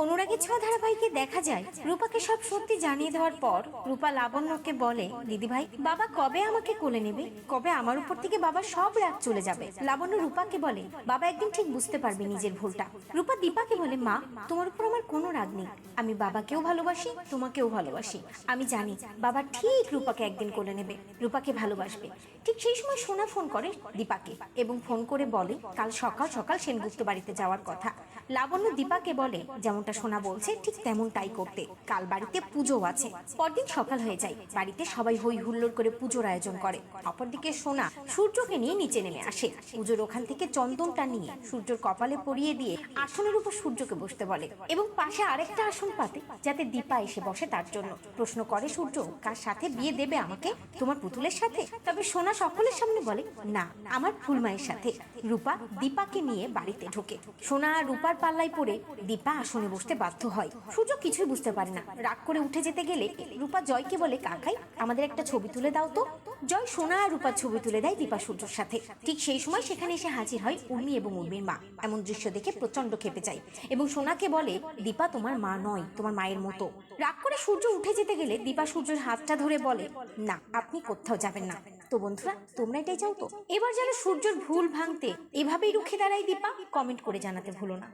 অনুরাগের ছোঁয়া ধারাবাহিকে দেখা যায়, রূপাকে সব সত্যি জানিয়ে দেওয়ার পর রূপা লাবণ্যকে বলে দিদি ভাই বাবা কবে আমাকে কোলে নেবে? কবে আমার উপর থেকে বাবা সব রাগ চলে যাবে? লাবণ্য রূপাকে বলে, বাবা একদিন ঠিক বুঝতে পারবে নিজের ভুলটা। রূপা দীপাকে বলে, মা, তোমার উপর আমার কোনো রাগ নেই। আমি বাবাকেও ভালোবাসি, তোমাকেও ভালোবাসি। আমি জানি বাবা ঠিক রূপাকে একদিন কোলে নেবে, রূপাকে ভালোবাসবে। ঠিক সেই সময় সোনা ফোন করে দীপাকে এবং ফোন করে বলে, কাল সকাল সকাল সেনগুপ্ত বাড়িতে যাওয়ার কথা। লাবণ্য দীপাকে বলে যেমনটা সোনা বলছে, ঠিক তেমনটাই করতে। কাল বাড়িতে পুজো আছে। পরদিন সকাল হয়ে যায়। বাড়িতে সবাই হই হুল্লোড় করে পুজোর আয়োজন করে। অপরদিকে সোনা সূর্যকে নিয়ে নিচে নেমে আসে। পুজোর ওখান থেকে চন্দনটা নিয়ে সূর্যর কপালে পরিয়ে দিয়ে আসনের উপর সূর্যকে বসতে বলে এবং পাশে আরেকটা আসন পাতে, যাতে দীপা এসে বসে তার জন্য। প্রশ্ন করে সূর্য, কার সাথে বিয়ে দেবে আমাকে? তোমার পুতুলের সাথে? তবে সোনা সকলের সামনে বলে, না, আমার ফুলমায়ের সাথে। রূপা দীপাকে নিয়ে বাড়িতে ঢোকে। সোনা রূপার পাল্লায় পড়ে দীপা আসনে বসতে বাধ্য হয়। সূর্য কিছুই বুঝতে পারে না। রাগ করে উঠে যেতে গেলে রূপা জয়কে বলে কাকাই আমাদের একটা ছবি তুলে দাও তো। জয় সোনা আর রূপার ছবি তুলে দেয় দীপা সূর্যর সাথে। ঠিক সেই সময় সেখানে এসে হাজির হয় উর্মি এবং উর্মির মা। এমন দৃশ্য দেখে প্রচণ্ড খেপে যায়। এবং সোনাকে বলে, দীপা, তোমার মা নয়, তোমার মায়ের মতো। রাগ করে সূর্য উঠে যেতে গেলে দীপা সূর্যের হাতটা ধরে বলে, না, আপনি কোথাও যাবেন না। তো বন্ধুরা, তোমরা এটাই চাও তো? এবার যেন সূর্যের ভুল ভাঙতে এভাবেই রুখে দাঁড়াই দীপা। কমেন্ট করে জানাতে ভুলো না।